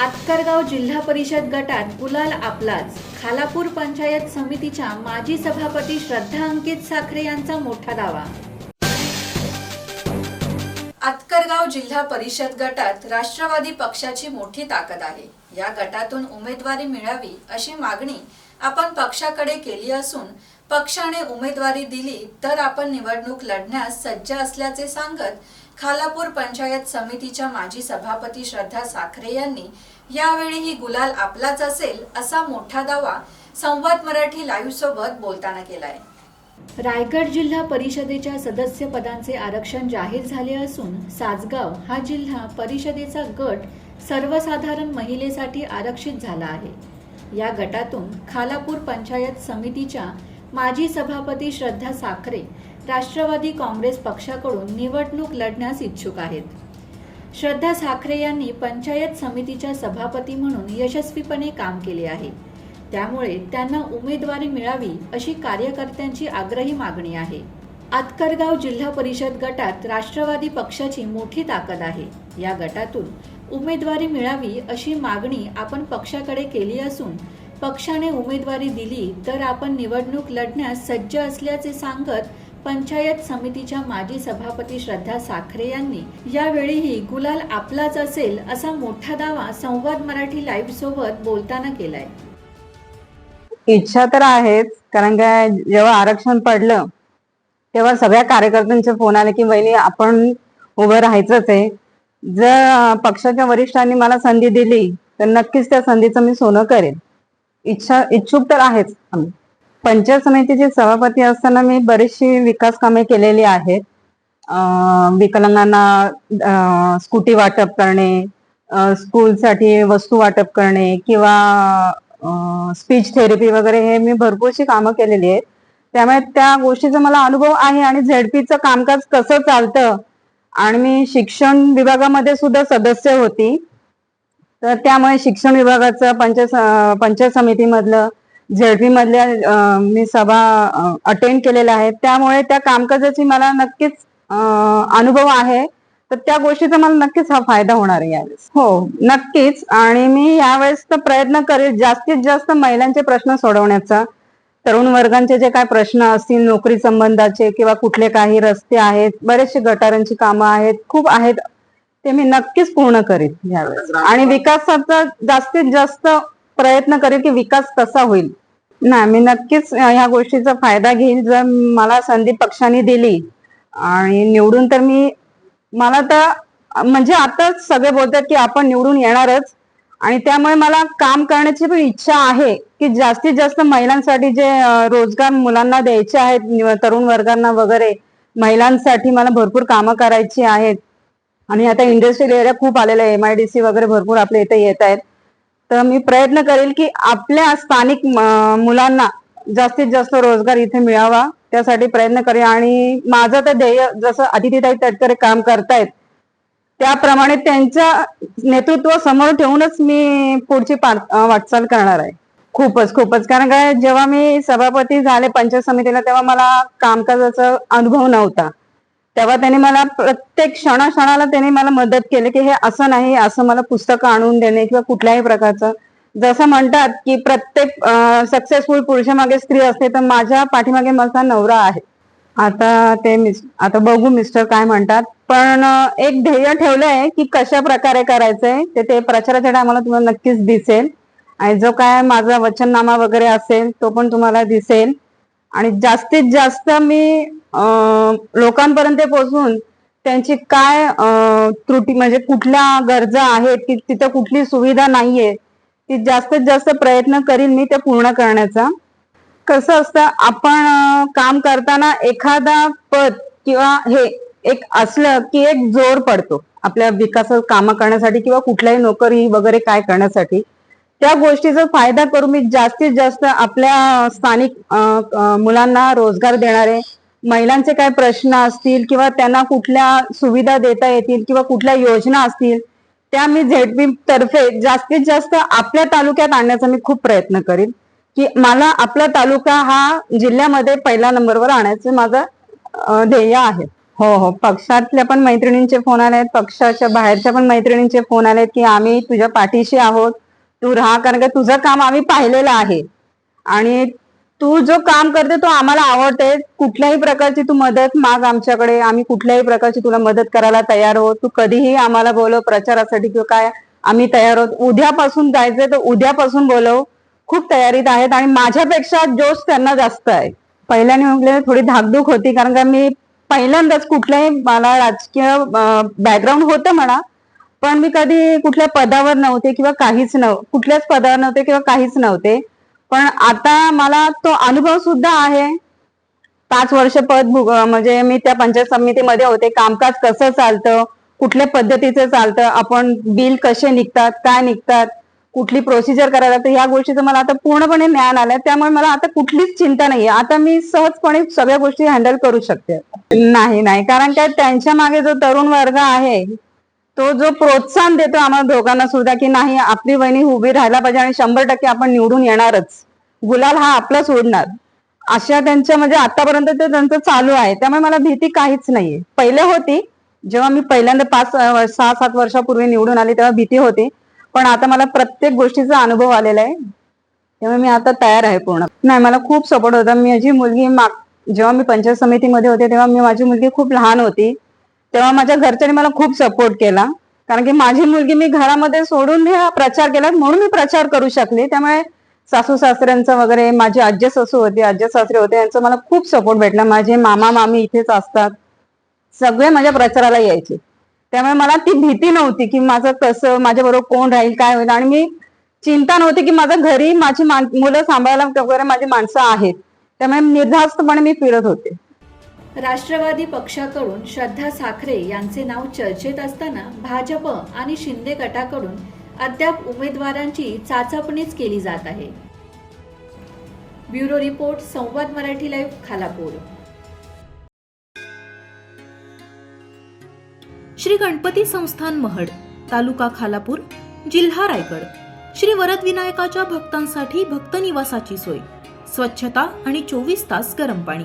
आतकरगाव जिल्हा परिषद गटात गुलाल आपलाच. खालापूर पंचायत समितीच्या माजी सभापती श्रद्धा अंकित साखरे यांचा मोठा दावा. आतकरगाव जिल्हा परिषद गटात राष्ट्रवादी पक्षाची मोठी ताकद आहे. या गटातून उमेदवारी मिळावी अशी मागणी आपण पक्षाकडे केली असून पक्षाने उमेदवारी दिली तर आपण निवडणूक लढण्यास सज्ज असल्याचे सांगत खालापूर पंचायत समितीच्या माजी सभापती श्रद्धा साखरे यांनी यावेळीही गुलाल आपलाच असेल असा मोठा दावा संवाद मराठी लाईव्ह सोबत बोलताना केलाय. रायगड जिल्हा परिषदेच्या सदस्य पदांचे आरक्षण जाहीर झाले असून सासगाव हा जिल्हा परिषदेचा गट सर्वसाधारण महिलेसाठी आरक्षित झाला आहे. या गटातून खालापूर पंचायत समितीच्या माजी सभापती श्रद्धा साखरे राष्ट्रवादी काँग्रेस पक्षाकडून निवडणूक लढण्यास इच्छुक आहेत. श्रद्धा साखरे यांनी पंचायत समितीच्या सभापती म्हणून यशस्वीपणे काम केले आहे. त्यामुळे त्यांना उमेदवारी मिळावी अशी कार्यकर्त्यांची आग्रही मागणी आहे. आतकरगाव जिल्हा परिषद गटात राष्ट्रवादी पक्षाची मोठी ताकद आहे. या गटातून उमेदवारी मिळावी अशी मागणी आपण पक्षाकडे केली असून पक्षाने उमेदवारी दिली तर आपण निवडणूक लढण्यास सज्ज असल्याचे सांगत पंचायत समितीच्या माजी सभापती श्रद्धा साखरे यांनी यावेळीही गुलाल आपलाच असेल असा मोठा दावा संवाद मराठी लाईव्ह सोबत बोलताना केलाय. इच्छा तर आहेच कारण काय जेव्हा आरक्षण पडलं तेव्हा सगळ्या कार्यकर्त्यांचे फोन आले की वहिनी आपण उभं राहायचंच आहे. जर पक्षाच्या वरिष्ठांनी मला संधी दिली तर नक्कीच त्या संधीचं मी सोनं करेन. इच्छा इच्छुक तर आहेच आम्ही. पंचायत समितीचे सभापती असताना मी बरीचशी विकास कामे केलेली आहेत. विकलांगांना स्कूटी वाटप करणे स्कूलसाठी वस्तू वाटप करणे किंवा स्पीच थेरपी वगैरे हे मी भरपूरशी कामं केलेली आहेत. त्यामुळे त्या गोष्टीचा मला अनुभव आहे आणि झेडपीचं कामकाज कसं चालतं आणि मी शिक्षण विभागामध्ये सुद्धा सदस्य होती. तर त्यामुळे शिक्षण विभागाचं पंचायत पंचायत समितीमधलं झेडपी मधल्या मी सभा अटेंड केलेल्या आहेत. त्यामुळे त्या कामकाजाची मला नक्कीच अनुभव आहे. तर त्या गोष्टीचा मला नक्कीच हा फायदा होणार आहे यावेळेस. हो नक्कीच. आणि मी यावेळेस तर प्रयत्न करेल जास्तीत जास्त महिलांचे प्रश्न सोडवण्याचा. तरुण वर्गांचे जे काय प्रश्न असतील नोकरी संबंधाचे किंवा कुठले काही रस्ते आहेत बरेचसे गटारांची कामं आहेत खूप आहेत ते मी नक्कीच पूर्ण करेन यावेळेस. आणि विकासाचा जास्तीत जास्त प्रयत्न करेल की विकास कसा होईल. नाही मी नक्कीच ह्या गोष्टीचा फायदा घेईल जर मला संधी पक्षाने दिली आणि निवडून तर मी मला तर म्हणजे आताच सगळे बोलतात की आपण निवडून येणारच आणि त्यामुळे मला काम करण्याची पण इच्छा आहे की जास्तीत जास्त महिलांसाठी जे रोजगार मुलांना द्यायचे आहेत तरुण वर्गांना वगैरे महिलांसाठी मला भरपूर कामं करायची आहेत. आणि आता इंडस्ट्रियल एरिया खूप आलेला आहे एम आय डी सी वगैरे भरपूर आपल्या इथे येत आहेत. तर मी प्रयत्न करेल की आपल्या स्थानिक मुलांना जास्तीत जास्त रोजगार इथे मिळावा. त्यासाठी प्रयत्न करेल आणि माझं तर ध्येय जसं अतिथीताई तटकरे काम करतायत त्याप्रमाणे त्यांच्या नेतृत्व समोर ठेवूनच मी पुढची वाटचाल करणार आहे. खूपच खूपच. कारण काय जेव्हा मी सभापती झाले पंचायत समितीला तेव्हा मला कामकाजाचा अनुभव नव्हता. तेव्हा त्यांनी मला प्रत्येक क्षणाक्षणाला त्यांनी मला मदत केली की हे असं नाही असं मला पुस्तकं आणून देणे किंवा कुठल्याही प्रकारचं. जसं म्हणतात की प्रत्येक सक्सेसफुल पुरुषामागे स्त्री असते तर माझ्या पाठीमागे माझा नवरा आहे. आता ते मिस आता बघू मिस्टर काय म्हणतात. पण एक ध्येय ठेवलंय की कशा प्रकारे करायचंय ते ते प्रचाराच्या टायमाला तुम्हाला नक्कीच दिसेल. आणि जो काय माझा वचननामा वगैरे असेल तो पण तुम्हाला दिसेल. आणि जास्तीत जास्त मी लोकांपर्यंत पोहोचून त्यांची काय त्रुटी म्हणजे कुठल्या गरजा आहेत की तिथं कुठली सुविधा नाहीये ती जास्तीत जास्त प्रयत्न करीन मी ते पूर्ण करण्याचा. कसं असतं आपण काम करताना एखादा पद किंवा हे एक असलं की एक जोर पडतो आपल्या विकासात कामं करण्यासाठी किंवा कुठल्याही नोकरी वगैरे काय करण्यासाठी. त्या गोष्टीचा फायदा करून मी जास्तीत जास्त आपल्या स्थानिक मुलांना रोजगार देणारे महिलांचे काय प्रश्न असतील किंवा त्यांना कुठल्या सुविधा देता येतील किंवा कुठल्या योजना असतील त्या मी झेडपी तर्फे जास्तीत जास्त आपल्या तालुक्यात आणण्याचा मी खूप प्रयत्न करीन. की मला आपला तालुका हा जिल्ह्यामध्ये पहिल्या नंबरवर आणायचं माझं ध्येय आहे. हो हो. पक्षातल्या पण मैत्रिणींचे फोन आले आहेत पक्षाच्या बाहेरच्या पण मैत्रिणींचे फोन आलेत की आम्ही तुझ्या पाठीशी आहोत तू राहा कारण का तुझं काम आम्ही पाहिलेलं आहे. आणि तू जो काम करते तो आम्हाला आवडते. कुठल्याही प्रकारची तू मदत माग आमच्याकडे. आम्ही कुठल्याही प्रकारची तुला मदत करायला तयार आहोत. तू कधीही आम्हाला बोलव प्रचारासाठी किंवा काय. आम्ही तयार आहोत. उद्यापासून जायचंय तर उद्यापासून बोलव. खूप तयारीत आहेत आणि माझ्यापेक्षा जोश त्यांना जास्त आहे. पहिल्याने म्हटले थोडी धाकधूक होती कारण का मी पहिल्यांदाच कुठल्याही मला राजकीय बॅकग्राऊंड होतं म्हणा. पण मी कधी कुठल्या पदावर नव्हते किंवा काहीच नव्ह कुठल्याच पदावर नव्हते किंवा काहीच नव्हते. पण आता मला तो अनुभव सुद्धा आहे. पाच वर्ष पद म्हणजे मी त्या पंचायत समितीमध्ये होते. कामकाज कसं चालतं? कुठल्या पद्धतीचं चालतं? आपण बिल कसे निघतात? काय निघतात? कुठली प्रोसिजर करायला लागतं? ह्या गोष्टीचं मला आता पूर्णपणे ज्ञान आलंय. त्यामुळे मला आता कुठलीच चिंता नाहीये. आता मी सहजपणे सगळ्या गोष्टी हँडल करू शकते. नाही नाही. कारण काय? त्यांच्या मागे जो तरुण वर्ग आहे तो जो प्रोत्साहन देतो आम्हाला दोघांना सुद्धा की नाही आपली वहिनी उभी राहायला पाहिजे आणि शंभर टक्के आपण निवडून येणारच. गुलाल हा आपलाच उडणार अशा त्यांच्या म्हणजे आतापर्यंत ते त्यांचं चालू आहे. त्यामुळे मला भीती काहीच नाहीये. पहिले होती. जेव्हा मी पहिल्यांदा पाच सहा सात वर्षापूर्वी निवडून आली तेव्हा भीती होती. पण आता मला प्रत्येक गोष्टीचा अनुभव आलेला आहे. त्यामुळे मी आता तयार आहे पूर्ण. नाही मला खूप सपोर्ट होता. माझी मुलगी माग जेव्हा मी पंचायत समितीमध्ये होते तेव्हा मी माझी मुलगी खूप लहान होती. तेव्हा माझ्या घरच्यांनी मला खूप सपोर्ट केला. कारण की माझी मुलगी मी घरामध्ये सोडून हे प्रचार केला म्हणून मी प्रचार करू शकले. त्यामुळे सासू सासऱ्यांचं वगैरे माझी आज्य सासू होती आज्य सासरे होते यांचा मला खूप सपोर्ट भेटला. माझे मामा मामी इथेच असतात. सगळे माझ्या प्रचाराला यायचे. त्यामुळे मला ती भीती नव्हती की माझं कसं माझ्याबरोबर कोण राहील काय होईल. आणि मी चिंता नव्हती की माझ्या घरी माझी मुलं सांभाळायला वगैरे माझी माणसं आहेत. त्यामुळे निर्धास्तपणे मी फिरत होते. राष्ट्रवादी पक्षाकडून श्रद्धा साखरे यांचे नाव चर्चेत असताना भाजप आणि शिंदे गटाकडून अद्याप उमेदवारांची चाचपणीच केली जात आहे. Bureau report Samvad Marathi live Khalapur. Shri Ganpati संस्थान महड तालुका खालापूर जिल्हा रायगड. श्री वरद विनायकाच्या भक्तांसाठी भक्त निवासाची सोय. स्वच्छता आणि चोवीस तास गरम पाणी.